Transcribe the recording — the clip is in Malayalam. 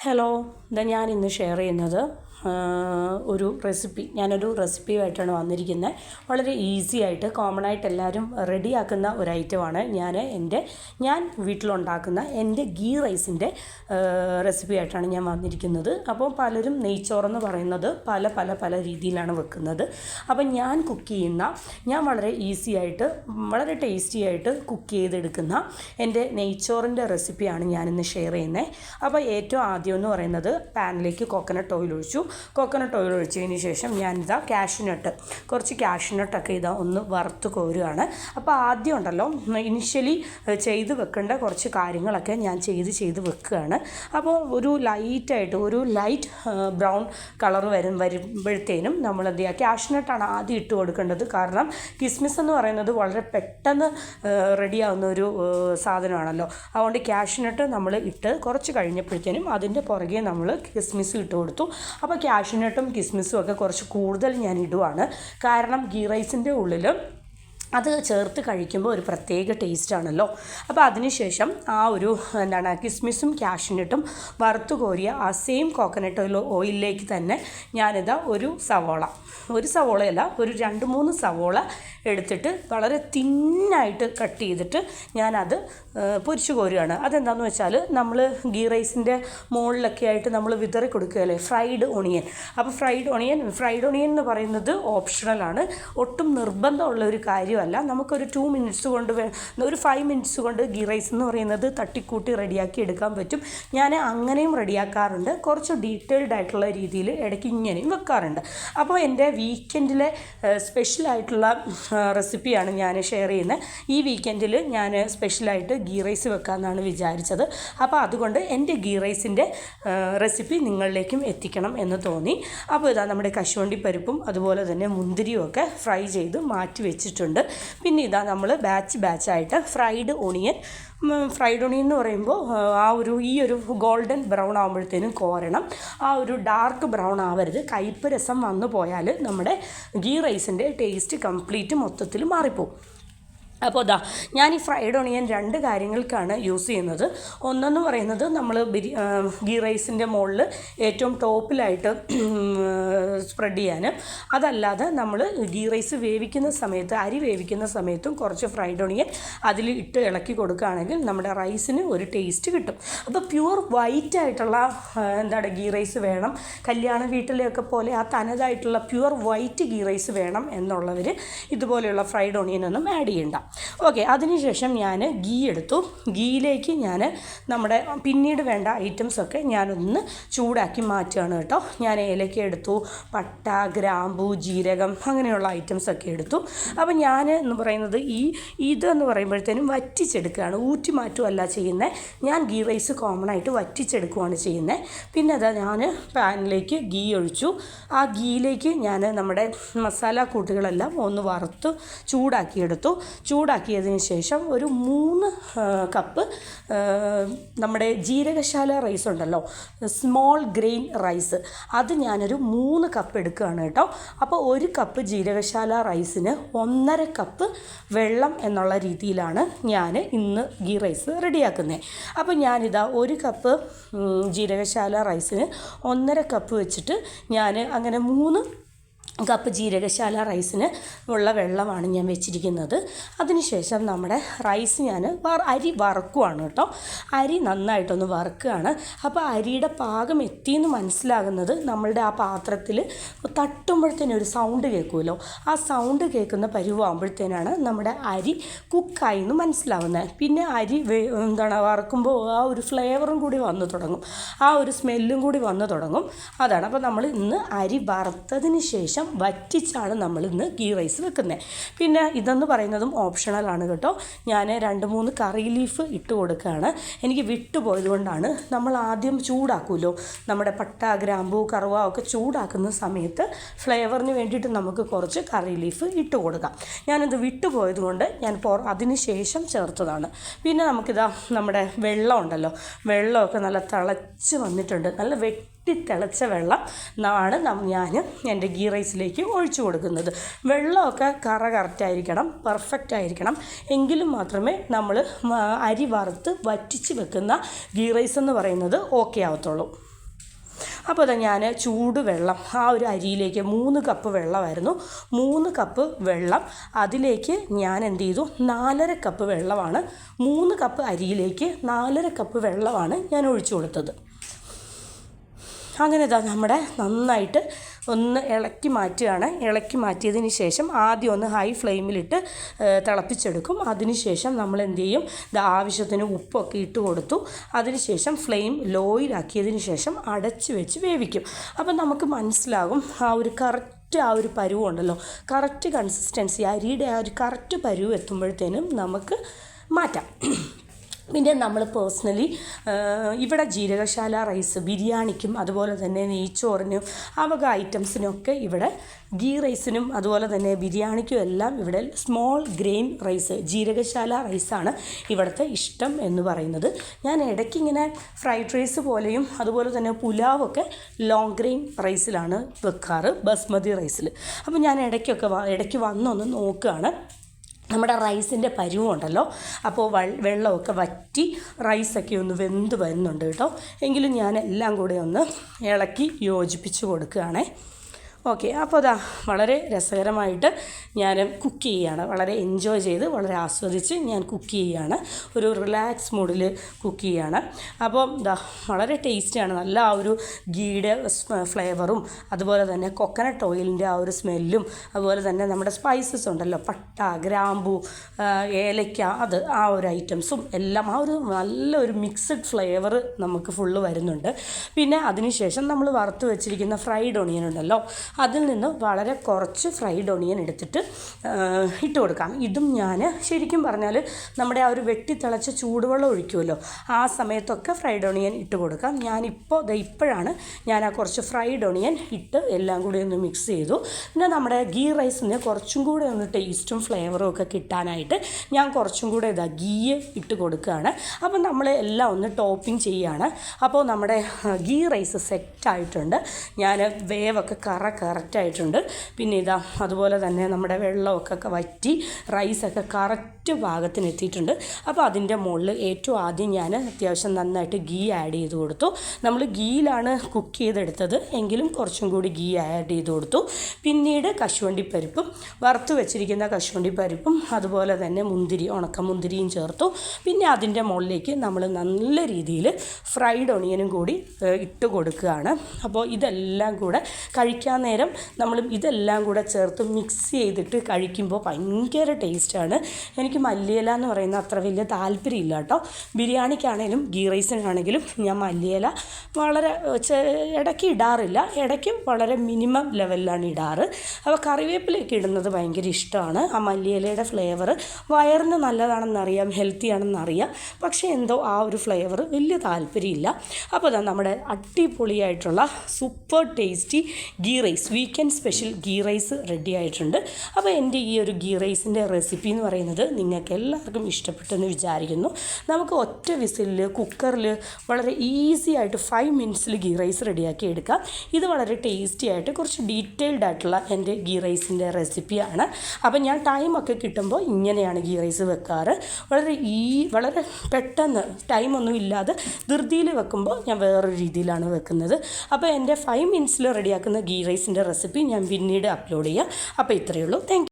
ഹലോ ഇതാ ഞാൻ ഇന്ന് ഷെയർ ചെയ്യുന്നത് ഒരു റെസിപ്പി ഞാനൊരു റെസിപ്പിയുമായിട്ടാണ് വന്നിരിക്കുന്നത്. വളരെ ഈസി ആയിട്ട് കോമൺ ആയിട്ട് എല്ലാവരും റെഡിയാക്കുന്ന ഒരു ഐറ്റമാണ് ഞാൻ എന്റെ ഞാൻ വീട്ടിലുണ്ടാക്കുന്ന എന്റെ ഗീ റൈസിന്റെ റെസിപ്പി ആയിട്ടാണ് ഞാൻ വന്നിരിക്കുന്നത്. അപ്പോൾ പലരും നെയ്ച്ചോറെന്ന് പറയുന്നത് പല പല പല രീതിയിലാണ് വെക്കുന്നത്. അപ്പോൾ ഞാൻ കുക്ക് ചെയ്യുന്ന ഞാൻ വളരെ ഈസി ആയിട്ട് വളരെ ടേസ്റ്റി ആയിട്ട് കുക്ക് ചെയ്തെടുക്കുന്ന എന്റെ നെയ്ച്ചോറിന്റെ റെസിപ്പിയാണ് ഞാനിന്ന് ഷെയർ ചെയ്യുന്നത്. അപ്പോൾ ഏറ്റവും ആദ്യം എന്ന് പറയുന്നത് പാനിലേക്ക് കോക്കനട്ട് ഓയിൽ ഒഴിച്ചു. കോക്കനട്ട് ഓയിൽ ഒഴിച്ചതിന് ശേഷം ഞാൻ ഇതാ കാഷ്നട്ട് കുറച്ച് കാഷ്നട്ടൊക്കെ ഇതാ ഒന്ന് വറുത്ത് കോരുകയാണ് അപ്പോൾ ആദ്യം ഉണ്ടല്ലോ ഇനിഷ്യലി ചെയ്ത് വെക്കേണ്ട കുറച്ച് കാര്യങ്ങളൊക്കെ ഞാൻ ചെയ്ത് ചെയ്ത് വെക്കുകയാണ്. അപ്പോൾ ഒരു ലൈറ്റായിട്ട് ഒരു ലൈറ്റ് ബ്രൗൺ കളർ വരും വരുമ്പോഴത്തേനും നമ്മൾ എന്ത് ചെയ്യുക കാഷ്നട്ടാണ് ആദ്യം ഇട്ട് കൊടുക്കേണ്ടത്. കാരണം കിസ്മിസ് എന്ന് പറയുന്നത് വളരെ പെട്ടെന്ന് റെഡിയാവുന്ന ഒരു സാധനമാണല്ലോ. അതുകൊണ്ട് കാഷ്നട്ട് നമ്മൾ ഇട്ട് കുറച്ച് കഴിഞ്ഞപ്പോഴത്തേനും അതിന്റെ പുറകെ നമ്മൾ കിസ്മിസ് ഇട്ട് കൊടുത്തു. അപ്പോൾ കാഷ്നട്ടും കിസ്മിസും ഒക്കെ കുറച്ച് കൂടുതൽ ഞാൻ ഇടുവാണ്. കാരണം ഗീ റൈസിന്റെ ഉള്ളിൽ അത് ചേർത്ത് കഴിക്കുമ്പോൾ ഒരു പ്രത്യേക ടേസ്റ്റ് ആണല്ലോ. അപ്പോൾ അതിനുശേഷം ആ ഒരു എന്താണ് കിസ്മിസും കാഷ്നട്ടും വറുത്തു കോരിയ ആ സെയിം കോക്കനട്ട് ഓയിലിലേക്ക് തന്നെ ഞാനിതാ ഒരു സവോള. ഒരു സവോളയല്ല ഒരു രണ്ട് മൂന്ന് സവോള എടുത്തിട്ട് വളരെ തിന്നായിട്ട് കട്ട് ചെയ്തിട്ട് ഞാനത് പൊരിച്ചു കോരുകയാണ് അതെന്താണെന്ന് വെച്ചാൽ നമ്മൾ ഗീ റൈസിന്റെ മുകളിലൊക്കെ ആയിട്ട് നമ്മൾ വിതറി കൊടുക്കുകയല്ലേ ഫ്രൈഡ് ഓണിയൻ അപ്പോൾ ഫ്രൈഡ് ഓണിയൻ ഫ്രൈഡ് ഓണിയൻ എന്ന് പറയുന്നത് ഓപ്ഷണലാണ് ഒട്ടും നിർബന്ധമുള്ള ഒരു കാര്യമല്ല നമുക്കൊരു ടു മിനിറ്റ്സ് കൊണ്ട് ഒരു ഫൈവ് മിനിറ്റ്സ് കൊണ്ട് ഗീ റൈസ് എന്ന് പറയുന്നത് തട്ടിക്കൂട്ടി റെഡിയാക്കി എടുക്കാൻ പറ്റും. ഞാൻ അങ്ങനെയും റെഡിയാക്കാറുണ്ട് കുറച്ച് ഡീറ്റെയിൽഡ് ആയിട്ടുള്ള രീതിയിൽ ഇടയ്ക്ക് ഇങ്ങനെയും വെക്കാറുണ്ട്. അപ്പോൾ എന്റെ വീക്കെൻഡിലെ സ്പെഷ്യലായിട്ടുള്ള റെസിപ്പിയാണ് ഞാൻ ഷെയർ ചെയ്യുന്നത് ഈ വീക്കെൻഡിൽ ഞാൻ സ്പെഷ്യലായിട്ട് ഗീ റൈസ് വെക്കാമെന്നാണ് വിചാരിച്ചത്. അപ്പോൾ അതുകൊണ്ട് എന്റെ ഗീ റൈസിന്റെ റെസിപ്പി നിങ്ങളിലേക്കും എത്തിക്കണം എന്ന് തോന്നി. അപ്പോൾ ഇതാ നമ്മുടെ കശുവണ്ടി പരിപ്പും അതുപോലെ തന്നെ മുന്തിരിയും ഒക്കെ ഫ്രൈ ചെയ്ത് മാറ്റി വെച്ചിട്ടുണ്ട്. പിന്നെ ഇതാ നമ്മൾ ബാച്ച് ബാച്ചായിട്ട് ഫ്രൈഡ് ഓണിയൻ ഫ്രൈഡ് ഓണിയൻ എന്ന് പറയുമ്പോൾ ആ ഒരു ഈ ഒരു ഗോൾഡൻ ബ്രൗൺ ആകുമ്പോഴത്തേനും കോരണം. ആ ഒരു ഡാർക്ക് ബ്രൗൺ ആവരുത്. കയ്പ്പ് രസം വന്നു പോയാൽ നമ്മുടെ ഗീ റൈസിന്റെ ടേസ്റ്റ് കംപ്ലീറ്റ് മൊത്തത്തിൽ മാറിപ്പോവും. അപ്പോൾ ഇതാ ഞാൻ ഈ ഫ്രൈഡ് ഓണിയൻ രണ്ട് കാര്യങ്ങൾക്കാണ് യൂസ് ചെയ്യുന്നത്. ഒന്നെന്ന് പറയുന്നത് നമ്മൾ ബിരി ഗീ റൈസിന്റെ മുകളിൽ ഏറ്റവും ടോപ്പിലായിട്ട് സ്പ്രെഡ് ചെയ്യാൻ അതല്ലാതെ നമ്മൾ ഗീ റൈസ് വേവിക്കുന്ന സമയത്ത് അരി വേവിക്കുന്ന സമയത്തും കുറച്ച് ഫ്രൈഡ് ഓണിയൻ അതിൽ ഇട്ട് ഇളക്കി കൊടുക്കുകയാണെങ്കിൽ നമ്മുടെ റൈസിന് ഒരു ടേസ്റ്റ് കിട്ടും. അപ്പോൾ പ്യുവർ വൈറ്റ് ആയിട്ടുള്ള എന്താണ് ഗീ റൈസ് വേണം. കല്യാണ വീട്ടിലെയൊക്കെ പോലെ ആ തനതായിട്ടുള്ള പ്യുവർ വൈറ്റ് ഗീ റൈസ് വേണം എന്നുള്ളവർ ഇതുപോലെയുള്ള ഫ്രൈഡ് ഓണിയൻ ഒന്നും ആഡ് ചെയ്യണ്ട. ഓക്കെ അതിനുശേഷം ഞാൻ ഗീ എടുത്തു. ഗീയിലേക്ക് ഞാൻ നമ്മുടെ പിന്നീട് വേണ്ട ഐറ്റംസൊക്കെ ഞാനൊന്ന് ചൂടാക്കി മാറ്റുകയാണ് കേട്ടോ. ഞാൻ ഏലക്ക എടുത്തു പട്ട ഗ്രാമ്പു ജീരകം അങ്ങനെയുള്ള ഐറ്റംസൊക്കെ എടുത്തു. അപ്പോൾ ഞാൻ എന്ന് പറയുന്നത് ഈ ഇതെന്ന് പറയുമ്പോഴത്തേനും വറ്റിച്ചെടുക്കുകയാണ്. ഊറ്റി മാറ്റുമല്ല ചെയ്യുന്നത് ഞാൻ ഗീ റൈസ് കോമൺ ആയിട്ട് വറ്റിച്ചെടുക്കുകയാണ് ചെയ്യുന്നത് പിന്നെ അതാ ഞാൻ പാനിലേക്ക് ഗീ ഒഴിച്ചു. ആ ഗീയിലേക്ക് ഞാൻ നമ്മുടെ മസാല കൂട്ടുകളെല്ലാം ഒന്ന് വറുത്ത് ചൂടാക്കിയെടുത്തു ചൂടാക്കിയതിന് ശേഷം ഒരു മൂന്ന് കപ്പ് നമ്മുടെ ജീരകശാല റൈസ് ഉണ്ടല്ലോ സ്മോൾ ഗ്രെയിൻ റൈസ് അത് ഞാനൊരു മൂന്ന് കപ്പ് എടുക്കുകയാണ് കേട്ടോ. അപ്പോൾ ഒരു കപ്പ് ജീരകശാല റൈസിന് ഒന്നര കപ്പ് വെള്ളം എന്നുള്ള രീതിയിലാണ് ഞാൻ ഇന്ന് ഗീ റൈസ് റെഡിയാക്കുന്നത്. അപ്പോൾ ഞാനിതാ ഒരു കപ്പ് ജീരകശാല റൈസിന് ഒന്നര കപ്പ് വെച്ചിട്ട് ഞാൻ അങ്ങനെ മൂന്ന് കപ്പ് ജീരകശാല റൈസിന് ഉള്ള വെള്ളമാണ് ഞാൻ വെച്ചിരിക്കുന്നത്. അതിനുശേഷം നമ്മുടെ റൈസ് ഞാൻ അരി വറക്കുവാണ് കേട്ടോ. അരി നന്നായിട്ടൊന്ന് വറുക്കുകയാണ്. അപ്പോൾ അരിയുടെ പാകം എത്തിയെന്ന് മനസ്സിലാകുന്നത് നമ്മളുടെ ആ പാത്രത്തിൽ തട്ടുമ്പോഴത്തേനും ഒരു സൗണ്ട് കേൾക്കുമല്ലോ. ആ സൗണ്ട് കേൾക്കുന്ന പരുവാകുമ്പോഴത്തേനാണ് നമ്മുടെ അരി കുക്കായി എന്ന് മനസ്സിലാവുന്നത്. പിന്നെ അരി എന്താണ് വറക്കുമ്പോൾ ആ ഒരു ഫ്ലേവറും കൂടി വന്നു തുടങ്ങും. ആ ഒരു സ്മെല്ലും കൂടി വന്നു തുടങ്ങും. അതാണ്. അപ്പോൾ നമ്മൾ ഇന്ന് അരി വറുത്തതിന് ശേഷം വറ്റിച്ചാണ് നമ്മൾ ഇന്ന് ഗീ റൈസ് വെക്കുന്നത് പിന്നെ ഇതെന്ന് പറയുന്നതും ഓപ്ഷണലാണ് കേട്ടോ. ഞാൻ രണ്ട് മൂന്ന് കറി ലീഫ് ഇട്ട് കൊടുക്കുകയാണ്. എനിക്ക് വിട്ടുപോയതുകൊണ്ടാണ് നമ്മൾ ആദ്യം ചൂടാക്കുമല്ലോ. നമ്മുടെ പട്ട ഗ്രാമ്പു കറുവ ഒക്കെ ചൂടാക്കുന്ന സമയത്ത് ഫ്ലേവറിന് വേണ്ടിയിട്ട് നമുക്ക് കുറച്ച് കറി ലീഫ് ഇട്ട് കൊടുക്കാം. ഞാനത് വിട്ടുപോയത് കൊണ്ട് ഞാൻ പൊ അതിന് ശേഷം ചേർത്തതാണ്. പിന്നെ നമുക്കിതാ നമ്മുടെ വെള്ളം ഉണ്ടല്ലോ. വെള്ളമൊക്കെ നല്ല തിളച്ച് വന്നിട്ടുണ്ട്. നല്ല വെട്ടി വെട്ടിത്തിളച്ച വെള്ളം ആണ് ഞാൻ എന്റെ ഗീ റൈസിലേക്ക് ഒഴിച്ചു കൊടുക്കുന്നത്. വെള്ളമൊക്കെ കറ കറക്റ്റായിരിക്കണം പെർഫെക്റ്റ് ആയിരിക്കണം. എങ്കിലും മാത്രമേ നമ്മൾ അരി വറുത്ത് വറ്റിച്ച് വെക്കുന്ന ഗീ റൈസ് എന്ന് പറയുന്നത് ഓക്കെ ആവത്തുള്ളൂ. അപ്പോൾ അതാ ഞാൻ ചൂടുവെള്ളം ആ ഒരു അരിയിലേക്ക് മൂന്ന് കപ്പ് വെള്ളമായിരുന്നു. മൂന്ന് കപ്പ് വെള്ളം അതിലേക്ക് ഞാൻ എന്ത് ചെയ്തു? നാലര കപ്പ് വെള്ളമാണ് മൂന്ന് കപ്പ് അരിയിലേക്ക് നാലര കപ്പ് വെള്ളമാണ് ഞാൻ ഒഴിച്ചു കൊടുത്തത്. അങ്ങനെ ഇതാ നമ്മുടെ നന്നായിട്ട് ഒന്ന് ഇളക്കി മാറ്റുകയാണ്. ഇളക്കി മാറ്റിയതിന് ശേഷം ആദ്യം ഒന്ന് ഹൈ ഫ്ലെയിമിലിട്ട് തിളപ്പിച്ചെടുക്കും. അതിനുശേഷം നമ്മൾ എന്ത് ചെയ്യും? ഇത് ആവശ്യത്തിന് ഉപ്പൊക്കെ ഇട്ട് കൊടുത്തു. അതിനുശേഷം ഫ്ലെയിം ലോയിലാക്കിയതിന് ശേഷം അടച്ച് വെച്ച് വേവിക്കും. അപ്പം നമുക്ക് മനസ്സിലാകും ആ ഒരു കറക്റ്റ് ആ ഒരു പരുവുണ്ടല്ലോ കറക്റ്റ് കൺസിസ്റ്റൻസി അരിയുടെ ആ ഒരു കറക്റ്റ് പരുവ് എത്തുമ്പോഴത്തേനും നമുക്ക് മാറ്റാം. പിന്നെ നമ്മൾ പേഴ്സണലി ഇവിടെ ജീരകശാല റൈസ് ബിരിയാണിക്കും അതുപോലെ തന്നെ നെയ്ച്ചോറിനും അവക വക ഐറ്റംസിനൊക്കെ ഇവിടെ ഗീ റൈസിനും അതുപോലെ തന്നെ ബിരിയാണിക്കും എല്ലാം ഇവിടെ സ്മോൾ ഗ്രെയിൻ റൈസ് ജീരകശാല റൈസാണ് ഇവിടുത്തെ ഇഷ്ടം എന്ന് പറയുന്നത്. ഞാൻ ഇടയ്ക്ക് ഇങ്ങനെ ഫ്രൈഡ് റൈസ് പോലെയും അതുപോലെ തന്നെ പുലാവൊക്കെ ലോങ് ഗ്രെയിൻ റൈസിലാണ് വെക്കാറ് ബസ്മതി റൈസിൽ അപ്പോൾ ഞാൻ ഇടയ്ക്കൊക്കെ ഇടയ്ക്ക് വന്നൊന്ന് നോക്കുകയാണ്. നമ്മുടെ റൈസിന്റെ പരുവുണ്ടല്ലോ. അപ്പോൾ വെള്ളമൊക്കെ വറ്റി റൈസൊക്കെ ഒന്ന് വെന്ത് വരുന്നുണ്ട് കേട്ടോ. എങ്കിലും ഞാൻ എല്ലാം കൂടെ ഒന്ന് ഇളക്കി യോജിപ്പിച്ച് കൊടുക്കുകയാണേ. ഓക്കെ അപ്പോൾ അതാ വളരെ രസകരമായിട്ട് ഞാൻ കുക്ക് ചെയ്യുകയാണ്. വളരെ എൻജോയ് ചെയ്ത് വളരെ ആസ്വദിച്ച് ഞാൻ കുക്ക് ചെയ്യുകയാണ്. ഒരു റിലാക്സ് മൂഡിൽ കുക്ക് ചെയ്യുകയാണ്. അപ്പോൾ ഇതാ വളരെ ടേസ്റ്റിയാണ് നല്ല ആ ഒരു ഗീയുടെ ഫ്ലേവറും അതുപോലെ തന്നെ കൊക്കനട്ട് ഓയിലിന്റെ ആ ഒരു സ്മെല്ലും അതുപോലെ തന്നെ നമ്മുടെ സ്പൈസസ് ഉണ്ടല്ലോ പട്ട ഗ്രാമ്പു ഏലയ്ക്ക അത് ആ ഒരു ഐറ്റംസും എല്ലാം ആ ഒരു നല്ലൊരു മിക്സഡ് ഫ്ലേവർ നമുക്ക് ഫുള്ള് വരുന്നുണ്ട്. പിന്നെ അതിനുശേഷം നമ്മൾ വറുത്ത് വെച്ചിരിക്കുന്ന ഫ്രൈഡ് ഓണിയൻ ഉണ്ടല്ലോ അതിൽ നിന്ന് വളരെ കുറച്ച് ഫ്രൈഡ് ഒണിയൻ എടുത്തിട്ട് ഇട്ട് കൊടുക്കാം. ഇതും ഞാൻ ശരിക്കും പറഞ്ഞാൽ നമ്മുടെ ആ ഒരു വെട്ടിത്തിളച്ച ചൂടുവെള്ളം ഒഴിക്കുമല്ലോ ആ സമയത്തൊക്കെ ഫ്രൈഡ് ഒണിയൻ ഇട്ട് കൊടുക്കാം. ഞാനിപ്പോൾ ഇപ്പോഴാണ് ഞാൻ ആ കുറച്ച് ഫ്രൈഡ് ഒണിയൻ ഇട്ട് എല്ലാം കൂടി ഒന്ന് മിക്സ് ചെയ്തു. പിന്നെ നമ്മുടെ ഗീ റൈസിന് കുറച്ചും കൂടെ ഒന്ന് ടേസ്റ്റും ഫ്ലേവറും ഒക്കെ കിട്ടാനായിട്ട് ഞാൻ കുറച്ചും കൂടെ ഇതാ ഗീ ഇട്ട് കൊടുക്കുകയാണ്. അപ്പോൾ നമ്മൾ എല്ലാം ഒന്ന് ടോപ്പിംഗ് ചെയ്യുകയാണ് അപ്പോൾ നമ്മുടെ ഗീ റൈസ് സെറ്റായിട്ടുണ്ട് ഞാൻ വേവൊക്കെ കറ കറക്റ്റായിട്ടുണ്ട്. പിന്നെ ഇതാ അതുപോലെ തന്നെ നമ്മുടെ വെള്ളമൊക്കെ വറ്റി റൈസൊക്കെ കറക്റ്റ് പാകത്തിന് എത്തിയിട്ടുണ്ട് അപ്പോൾ അതിന്റെ മുകളിൽ ഏറ്റവും ആദ്യം ഞാൻ അത്യാവശ്യം നന്നായിട്ട് ഗീ ആഡ് ചെയ്ത് കൊടുത്തു. നമ്മൾ ഗീയിലാണ് കുക്ക് ചെയ്തെടുത്തത് എങ്കിലും കുറച്ചും കൂടി ഗീ ആഡ് ചെയ്ത് കൊടുത്തു. പിന്നീട് കശുവണ്ടി കശുവണ്ടിപ്പരിപ്പും വറുത്ത് വെച്ചിരിക്കുന്ന കശുവണ്ടി കശുവണ്ടിപ്പരിപ്പും അതുപോലെ തന്നെ മുന്തിരി ഉണക്കമുന്തിരിയും ചേർത്തു. പിന്നെ അതിന്റെ മുകളിലേക്ക് നമ്മൾ നല്ല രീതിയിൽ ഫ്രൈഡ് ഒണിയനും കൂടി ഇട്ട് കൊടുക്കുകയാണ്. അപ്പോൾ ഇതെല്ലാം കൂടെ കഴിക്കാൻ നേരം നമ്മൾ ഇതെല്ലാം കൂടെ ചേർത്ത് മിക്സ് ചെയ്തിട്ട് കഴിക്കുമ്പോൾ ഭയങ്കര ടേസ്റ്റാണ് എനിക്ക് മല്ലിയില എന്ന് പറയുന്ന അത്ര വലിയ താല്പര്യമില്ല കേട്ടോ. ബിരിയാണിക്കാണേലും ഗീ റൈസിനാണെങ്കിലും ഞാൻ മല്ലിയില വളരെ ഇടയ്ക്ക് ഇടാറില്ല. ഇടയ്ക്കും വളരെ മിനിമം ലെവലിലാണ് ഇടാറ്. അപ്പോൾ കറിവേപ്പിലേക്ക് ഇടുന്നത് ഭയങ്കര ഇഷ്ടമാണ്. ആ മല്ലിയിലയുടെ ഫ്ലേവർ വയറിന് നല്ലതാണെന്നറിയാം ഹെൽത്തി ആണെന്നറിയാം. പക്ഷേ എന്തോ ആ ഒരു ഫ്ലേവർ വലിയ താല്പര്യമില്ല. അപ്പോൾ നമ്മുടെ അടിപൊളിയായിട്ടുള്ള super tasty ghee rice weekend special ghee rice ready ആയിട്ടുണ്ട്. അപ്പോൾ എന്റെ ഈ ഒരു ഗീ റൈസിന്റെ റെസിപ്പി എന്ന് പറയുന്നത് നിങ്ങൾക്ക് എല്ലാവർക്കും ഇഷ്ടപ്പെട്ടെന്ന് വിചാരിക്കുന്നു. നമുക്ക് ഒറ്റ വിസിലിൽ കുക്കറിൽ വളരെ ഈസി ആയിട്ട് ഫൈവ് മിനിറ്റ്സിൽ ഗീ റൈസ് റെഡിയാക്കി എടുക്കാം. ഇത് വളരെ ടേസ്റ്റി ആയിട്ട് കുറച്ച് ഡീറ്റെയിൽഡ് ആയിട്ടുള്ള എന്റെ ഗീ റൈസിന്റെ റെസിപ്പിയാണ് അപ്പോൾ ഞാൻ ടൈമൊക്കെ കിട്ടുമ്പോൾ ഇങ്ങനെയാണ് ഗീ റൈസ് വെക്കാറ്. വളരെ ഈ വളരെ പെട്ടെന്ന് ടൈമൊന്നും ഇല്ലാതെ ധൃതിയിൽ വെക്കുമ്പോൾ ഞാൻ വേറൊരു രീതിയിലാണ് വെക്കുന്നത്. അപ്പോൾ എന്റെ ഫൈവ് മിനിറ്റ്സിൽ റെഡിയാക്കുന്ന ഗീ റൈസിന്റെ റെസിപ്പി ഞാൻ പിന്നീട് അപ്ലോഡ് ചെയ്യാം. അപ്പോൾ ഇത്രയേ ഉള്ളൂ. താങ്ക്